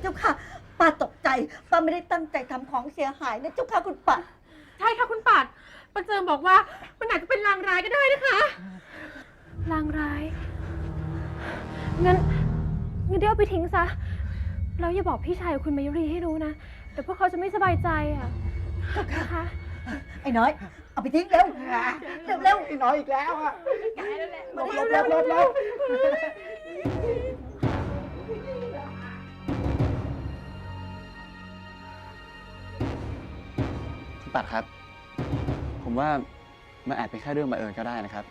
เจ้าค่ะ ป้าตกใจ ป้าไม่ได้ตั้งใจทำของเสียหายนะเจ้าค่ะคุณปัดใช่ค่ะคุณปัดปันเจิมบอกว่ามันอาจจะเป็นลางร้ายก็ได้นะคะลางร้ายงั้นงั้นเดี๋ยวเอาไปทิ้งซะแล้วอย่าบอกพี่ชายของคุณมายุรีให้รู้นะเดี๋ยวพวกเขาจะไม่สบายใจอะนะคะ ไอ้น้อย เอาไปทิ้งเร็ว เร็วเร็วไอ้น้อยอีกแล้วอะมาลเร็วบลเร็วบลบลบคุณ ปัดครับ ผมว่ามันอาจเป็นแค่เรื่องบังเอิญก็ได้นะครับ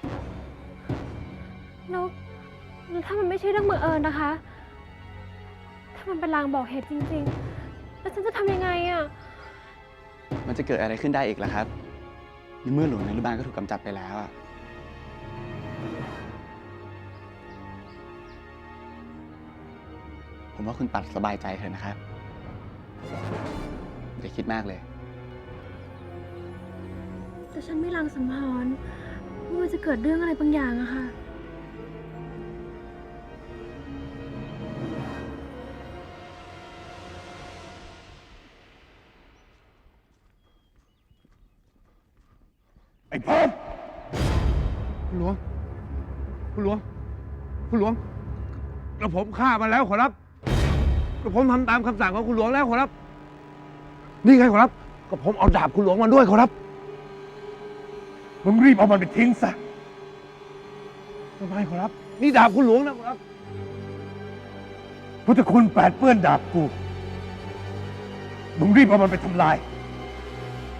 แล้วแล้วถ้ามันไม่ใช่เรื่องบังเอิญนะคะ ถ้ามันเป็นลางบอกเหตุจริง ๆ แล้วฉันจะทำยังไงอะมันจะเกิดอะไรขึ้นได้อีกล่ะครับในเมื่อหลวงนรุบาลก็ถูกกำจัดไปแล้วอะผมว่าคุณปัดสบายใจเถอะนะครับอย่าคิดมากเลย แต่ฉันไม่ลางสังหรณ์ว่ามันจะเกิดเรื่องอะไรบางอย่างอะค่ะ ไอ้พอมคุณหลวง คุณหลวง คุณหลวงกระผมฆ่ามันแล้วขอรับกระผมทำตามคำสั่งของคุณหลวงแล้วขอรับ นี่ไงขอรับกระผมเอาดาบคุณหลวงมาด้วยขอรับ มึงรีบเอามันไปทิ้งซะทำไมขอรับ นี่ดาบคุณหลวงนะขอรับ พุทธคุณแปดเปื้อนดาบกู มึงรีบเอามันไปทำลาย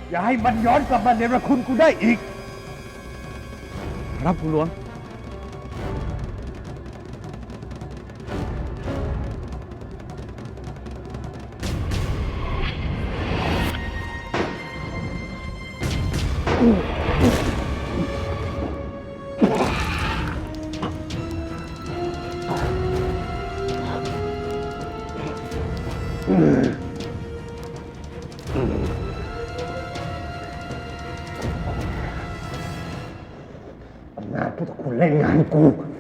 อย่าให้มันย้อนกลับมาเนรคุณกูได้อีก ครับคุณหลวงอ นาจ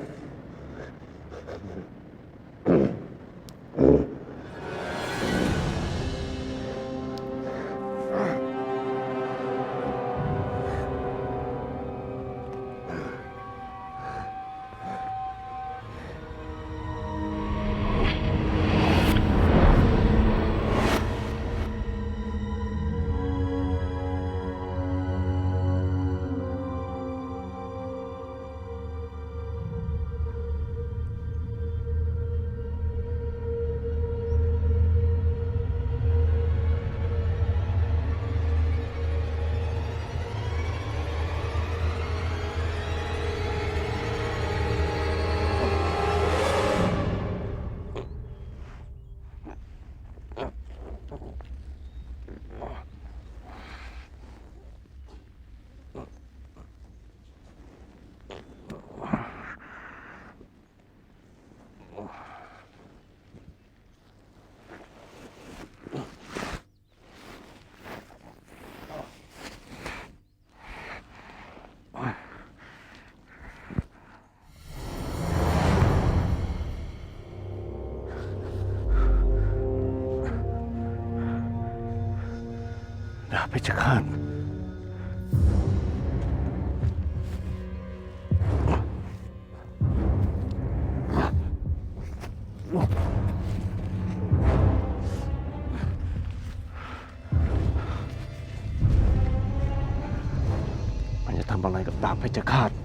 เล่นงาเพชรฆาตมันจะทำอะไรกับดาบเพชรฆาต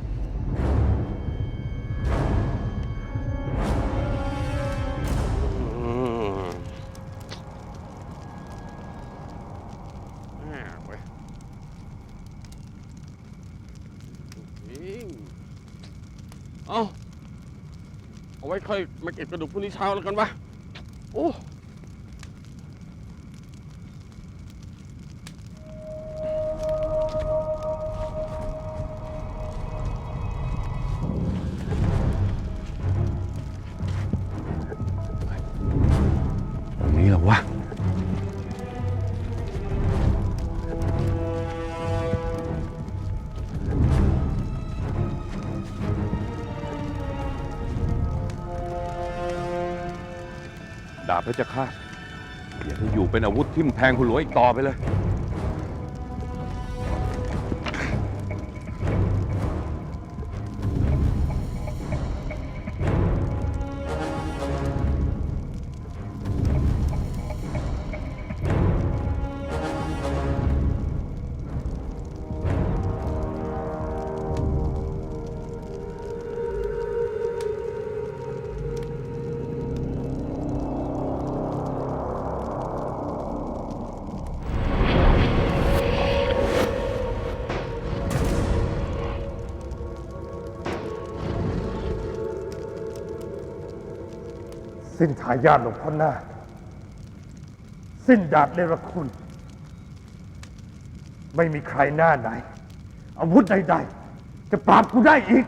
เอาเอาไว้ค่อยมาเก็บกระดูกพรุ่งนี้เช้าแล้วกันวะ โอ้ ตรงนี้เหรอวะ และจะฆ่าอย่าได้อยู่เป็นอาวุธทิ่มแทงคุณหลวงอีกต่อไปเลย สิ้นทายาทหลวงพ่อหน้าสิ้นดาบเนรคุณ ไม่มีใครหน้าไหน อาวุธใดๆ จะปราบกูได้อีก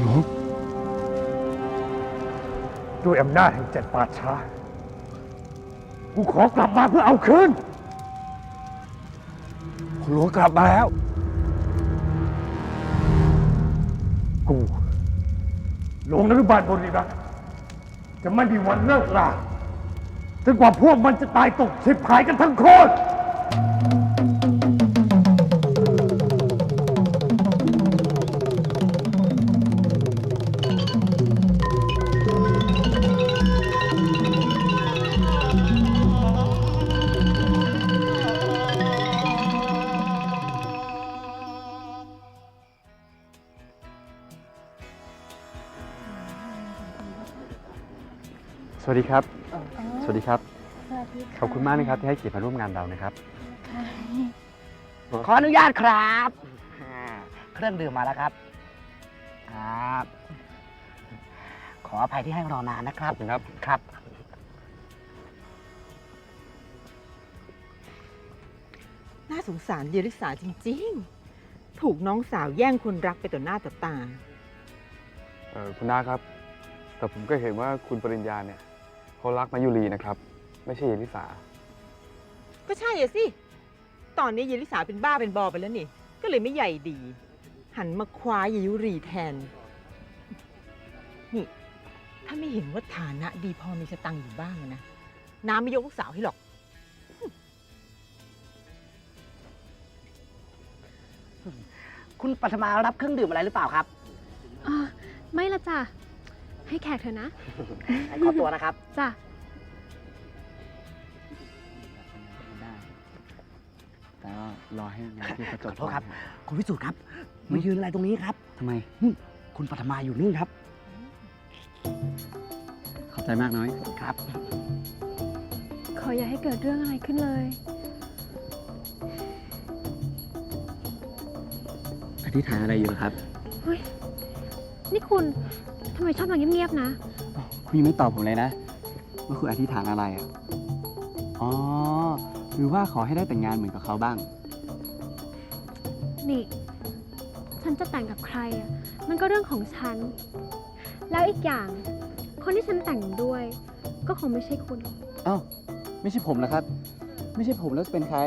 หลวงด้วยอำนาจแห่งเจ็ดป่าช้า กูขอกลับมาเพื่อเอาคืนคุณหลวงกลับมาแล้ว หลวงนรุบาลบริรักษ์จะไม่มีวันเลิกลาจนกว่าพวกมันจะตายตกสิบหายกันทั้งโคตร วัสดีครับ สวัสดีครับขอบคุณมากนะครับที่ให้เกียรติมาร่วมงานเรานะครับขออนุญาตครับอ่าเครื่องดื่มมาแล้วครับ ครับ ขออภัยที่ให้รอนานนะครับขอบคุณครับ ครับ น่าสงสารเยริสาจริงๆ ถูกน้องสาวแย่งคนรักไปต่อหน้าต่อตา เออคุณน้าครับ แต่ผมก็เห็นว่าคุณปริญญาเนี่ย เขารักมายุรีนะครับ ไม่ใช่เยลิสา ก็ใช่อะสิ ตอนนี้เยริสาเป็นบ้าเป็นบอไปแล้วนี่ ก็เลยไม่ใหญ่ดี หันมาคว้าเยยุรีแทน นี่ ถ้าไม่เห็นว่าฐานะดีพอมีสตังค์อยู่บ้างอะนะ น้ำไม่ยกลูกสาวให้หรอก คุณปัทมารับเครื่องดื่มอะไรหรือเปล่าครับ อ่าไม่ละจ้ะ ให้แขกเถอะนะขอตัวนะครับ จ้ะ ได้แต่ก็รอให้งานที่เขาจบขอโทษครับคุณวิสุทธ์ครับมายืนอะไรตรงนี้ครับ ทำไมนู่นคุณปัทมาอยู่นู่นครับ ขอบใจมากน้อย ครับ ขออย่าให้เกิดเรื่องอะไรขึ้นเลย อธิษฐานอะไรอยู่ครับเฮ้ยนี่คุณ ทำไมชอบมาเงียบๆนะ คุณยังไม่ตอบผมเลยนะ ว่าคุณอธิษฐานอะไรอะ อ๋อ หรือว่าขอให้ได้แต่งงานเหมือนกับเขาบ้าง นี่ ฉันจะแต่งกับใครอะ มันก็เรื่องของฉัน แล้วอีกอย่าง คนที่ฉันแต่งด้วย ก็คงไม่ใช่คุณอ้าวไม่ใช่ผมนะครับ ไม่ใช่ผมแล้วจะเป็นใคร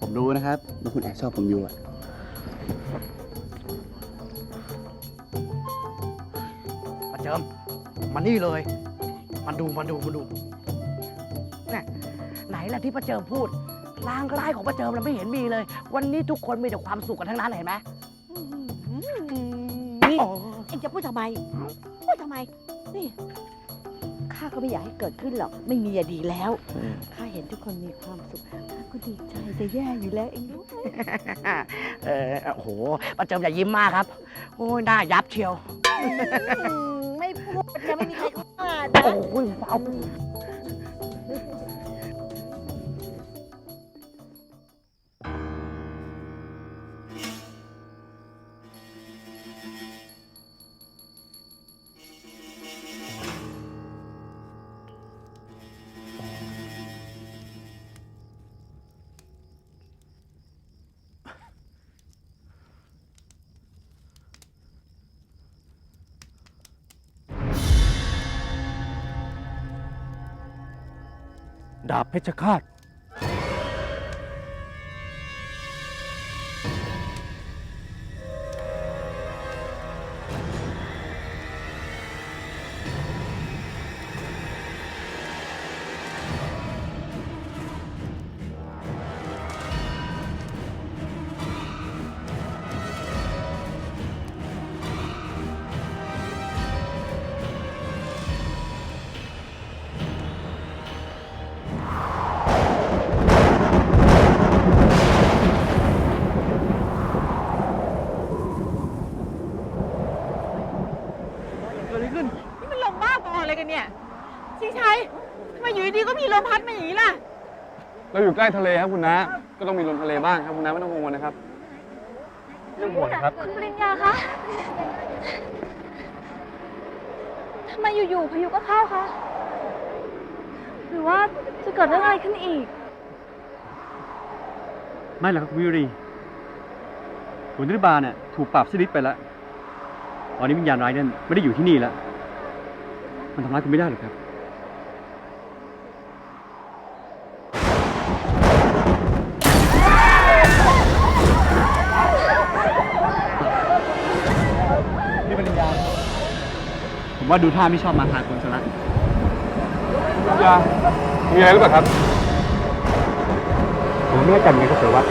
ผมรู้นะครับว่าคุณแอบชอบผมอยู่อะ เจิมมานี่เลย มาดูมาดูมาดูน่ะไหนล่ะที่ประเจิมพูดลางร้ายของประเจิมเราไม่เห็นมีเลย วันนี้ทุกคนมีแต่ความสุขกันทั้งนั้นเห็นไหมนี่เอ็งจะพูดทำไมพูดทำไม นี่ข้าก็ไม่อยากให้เกิดขึ้นหรอก ไม่มีอะดีแล้วข้าเห็นทุกคนมีความสุขข้าก็ดีใจจะแย่อยู่แล้วเองรู้ไหมเออโอ้โหประเจิมอย่ายิ้มมากครับ โอ้ยหน้ายับเชียวไม่ พูดจะไม่มีใครเข้ามานโอ้ยเอา ดาบเพชรฆาต เราอยู่ใกล้ทะเลครับคุณน้าก็ต้องมีลมทะเลบ้างครับคุณน้าไม่ต้องกังวลนะครับไม่ต้องห่วงนะครับ คุณปริญญาคะทำไมอยู่ๆพายุก็เข้าคะ หรือว่าจะเกิดเรื่องอะไรขึ้นอีก ไม่หรอกครับคุณวิวรีคุณนิรบาลเนี่ยถูกปรับชนิดไปแล้วตอนนี้วิญญาณร้ายนั่นไม่ได้อยู่ที่นี่แล้ว มันทำร้ายคุณไม่ได้หรอกครับ ว่าดูท่าไม่ชอบมาพากลซะละยามีอะไรหรือเปล่าครับ ผมไม่แน่ใจเหมือนกันครับเสือวัด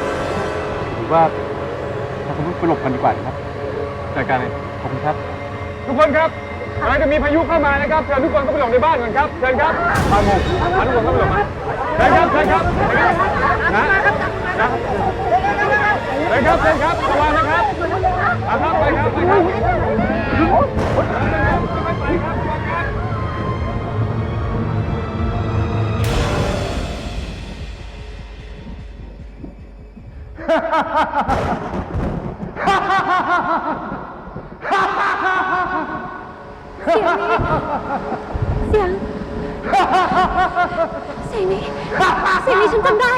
ถือว่าเราคงต้องไปหลบกันดีกว่านะครับจัดการเลยขอบคุณครับ ทุกคนครับกำลังจะมีพายุเข้ามานะครับเชิญทุกคนเข้าไปหลบในบ้านก่อนครับเชิญครับมาหมู่พาทุกคนเข้าไปหลบมาเชิญครับเชิญครับนะนะเชิญครับเชิญครับระวังนะครับเอาครับไปครับไปครับ เสียงนี้ เสียงนี้ เสียงนี้ฉันจำได้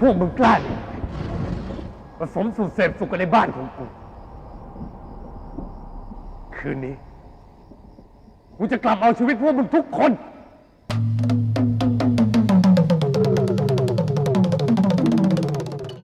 พวกมึงกล้าดิผสมสูตรเสพสุขกันในบ้านของกู คืนนี้ กูจะกลับเอาชีวิตพวกมึงทุกคน